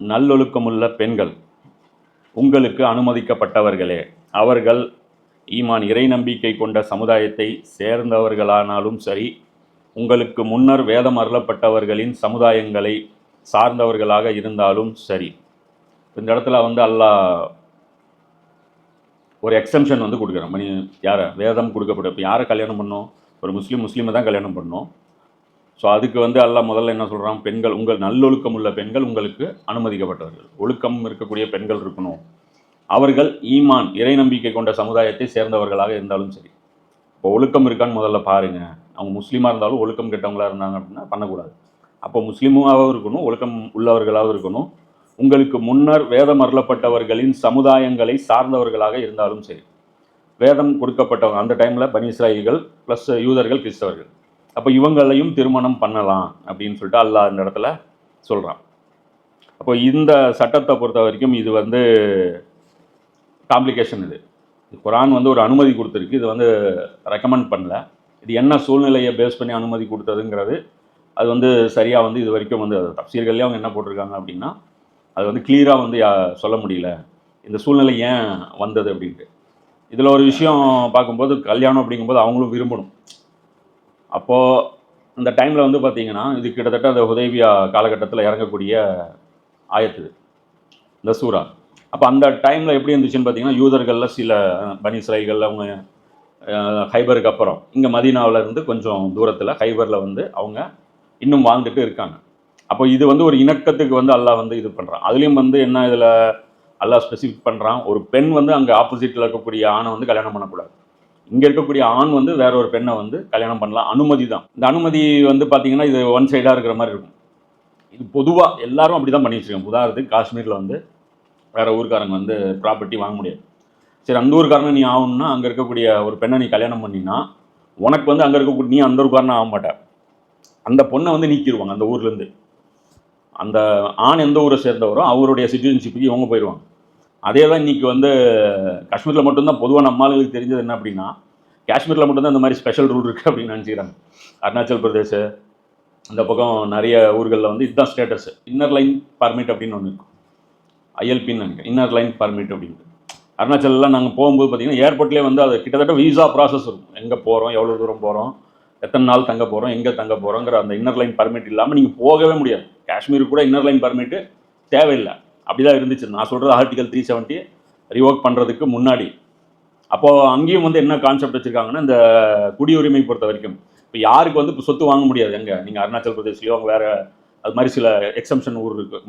நல்லொழுக்கமுள்ள பெண்கள். உங்களுக்கு அனுமதிக்கப்பட்டவர்களே அவர்கள் ஈமான் இறை நம்பிக்கை கொண்ட சமுதாயத்தை சேர்ந்தவர்களானாலும் சரி உங்களுக்கு முன்னர் வேதம் அருளப்பட்டவர்களின் சமுதாயங்களை சார்ந்தவர்களாக இருந்தாலும் சரி. இந்த இடத்துல வந்து அல்லாஹ் ஒரு எக்ஸம்ஷன் வந்து கொடுக்குறோம் மணி யாரை? வேதம் கொடுக்கப்படும். இப்போ யாரை கல்யாணம் பண்ணோம்? ஒரு முஸ்லீம் முஸ்லீமை தான் கல்யாணம் பண்ணோம். ஸோ அதுக்கு வந்து எல்லாம் முதல்ல என்ன சொல்கிறான் பெண்கள் உங்கள் நல்லொழுக்கம் உள்ள பெண்கள் உங்களுக்கு அனுமதிக்கப்பட்டவர்கள். ஒழுக்கம் இருக்கக்கூடிய பெண்கள் இருக்கணும். அவர்கள் ஈமான் இறை நம்பிக்கை கொண்ட சமுதாயத்தை சேர்ந்தவர்களாக இருந்தாலும் சரி. இப்போ ஒழுக்கம் இருக்கான்னு முதல்ல பாருங்கள் அவங்க முஸ்லீமாக இருந்தாலும் ஒழுக்கம் கெட்டவங்களாக இருந்தாங்க அப்படின்னா பண்ணக்கூடாது. அப்போ முஸ்லீமாகவும் இருக்கணும் ஒழுக்கம் உள்ளவர்களாகவும் இருக்கணும். உங்களுக்கு முன்னர் வேதம் அருளப்பட்டவர்களின் சமுதாயங்களை சார்ந்தவர்களாக இருந்தாலும் சரி. வேதம் கொடுக்கப்பட்டவங்க அந்த டைமில் பனி ப்ளஸ் யூதர்கள் கிறிஸ்தவர்கள். அப்போ இவங்களையும் திருமணம் பண்ணலாம் அப்படின்னு சொல்லிட்டு அல்லாஹ் அந்த இடத்துல சொல்கிறான் அப்போ இந்த சட்டத்தை பொறுத்த வரைக்கும் இது வந்து காம்ப்ளிகேஷன் இது. குரான் வந்து ஒரு அனுமதி கொடுத்துருக்கு. இது வந்து ரெக்கமெண்ட் பண்ணல. இது என்ன சூழ்நிலையை பேஸ் பண்ணி அனுமதி கொடுத்ததுங்கிறது அது வந்து சரியாக வந்து இது வரைக்கும் வந்து தப்சீர்கள்லேயே அவங்க என்ன போட்டிருக்காங்க அப்படின்னா அது வந்து கிளியராக வந்து யா- சொல்ல முடியல. இந்த சூழ்நிலை ஏன் வந்தது அப்படின்ட்டு. இதில் ஒரு விஷயம் பார்க்கும்போது கல்யாணம் அப்படிங்கும்போது அவங்களும் விரும்பணும். அப்போது அந்த டைமில் வந்து பார்த்தீங்கன்னா இது கிட்டத்தட்ட அந்த உதவியா காலகட்டத்தில் இறங்கக்கூடிய ஆயத்து இந்த சூறா. அப்போ அந்த டைமில் எப்படி இருந்துச்சுன்னு பார்த்தீங்கன்னா யூதர்களில் சில பனி இஸ்ராயில்கள் அவங்க ஹைபருக்கு அப்புறம் இங்கே மதீனாவில் இருந்து கொஞ்சம் தூரத்தில் ஹைபரில் வந்து அவங்க இன்னும் வாழ்ந்துட்டு இருக்காங்க. அப்போ இது வந்து ஒரு இணக்கத்துக்கு வந்து அல்லாஹ் வந்து இது பண்ணுறான் அதுலேயும் வந்து என்ன இதில் அல்லாஹ் ஸ்பெசிஃபிக் பண்ணுறான் ஒரு பெண் வந்து அங்கே ஆப்போசிட்டில் இருக்கக்கூடிய ஆணை வந்து கல்யாணம் பண்ணக்கூடாது. இங்கே இருக்கக்கூடிய ஆண் வந்து வேற ஒரு பெண்ணை வந்து கல்யாணம் பண்ணலாம். அனுமதி தான். இந்த அனுமதி வந்து பார்த்தீங்கன்னா இது ஒன் சைடாக இருக்கிற மாதிரி இருக்கும். இது பொதுவாக எல்லாரும் அப்படி தான் பண்ணி வச்சிருக்காங்க. உதாரணத்துக்கு காஷ்மீரில் வந்து வேறு ஊருக்காரங்க வந்து ப்ராப்பர்ட்டி வாங்க முடியாது. சரி அந்த ஊருக்காரங்க நீ ஆகணும்னா அங்கே இருக்கக்கூடிய ஒரு பெண்ணை நீ கல்யாணம் பண்ணினா உனக்கு வந்து அங்கே இருக்கக்கூடிய நீ அந்த ஊர்க்காரனை ஆக மாட்ட. அந்த பொண்ணை வந்து நீக்கிடுவாங்க அந்த ஊர்லேருந்து அந்த ஆண் எந்த ஊரை சேர்ந்தவரோ அவருடைய சிட்டிசன்ஷிப்புக்கு இவங்க போயிடுவாங்க. அதே தான் இன்னைக்கு வந்து காஷ்மீரில் மட்டும்தான் பொதுவாக நம்ம ஆளுங்களுக்கு தெரிஞ்சது என்ன அப்படின்னா காஷ்மீரில் மட்டும்தான் இந்த மாதிரி ஸ்பெஷல் ரூல் இருக்குது அப்படின்னு நினச்சிக்கிறாங்க அருணாச்சல் பிரதேஷ் இந்த பக்கம் நிறைய ஊர்களில் வந்து இதுதான் ஸ்டேட்டஸ் இன்னர் லைன் பர்மிட் அப்படின்னு ஒன்று இருக்கும். ஐஎல்பின்னு நினைக்கிறேன். இன்னர் லைன் பர்மிட் அப்படின்ட்டு. அருணாச்சல்லாம் நாங்கள் போகும்போது பார்த்தீங்கன்னா ஏர்போர்ட்லேயே வந்து அது கிட்டத்தட்ட விசா ப்ராசஸ் இருக்கும். எங்கே போகிறோம் எவ்வளோ தூரம் போகிறோம் எத்தனை நாள் தங்க போகிறோம் எங்கே தங்க போகிறோங்கிற அந்த இன்னர் லைன் பர்மிட் இல்லாமல் நீங்கள் போகவே முடியாது. காஷ்மீருக்கு கூட இன்னர் லைன் பர்மிட்டு தேவையில்லை. அப்படி தான் இருந்துச்சு. நான் சொல்கிறது ஆர்டிகல் த்ரீ செவன்ட்டி ரிவோக் பண்ணுறதுக்கு முன்னாடி. அப்போது அங்கேயும் வந்து என்ன கான்செப்ட் வச்சுருக்காங்கன்னா இந்த குடியுரிமை பொறுத்த வரைக்கும். இப்போ யாருக்கு வந்து இப்போ சொத்து வாங்க முடியாது? எங்கே? நீங்கள் அருணாச்சல் பிரதேஷ்லையோ அங்கே வேறு அது மாதிரி சில எக்ஸம்ஷன் ஊர் இருக்குது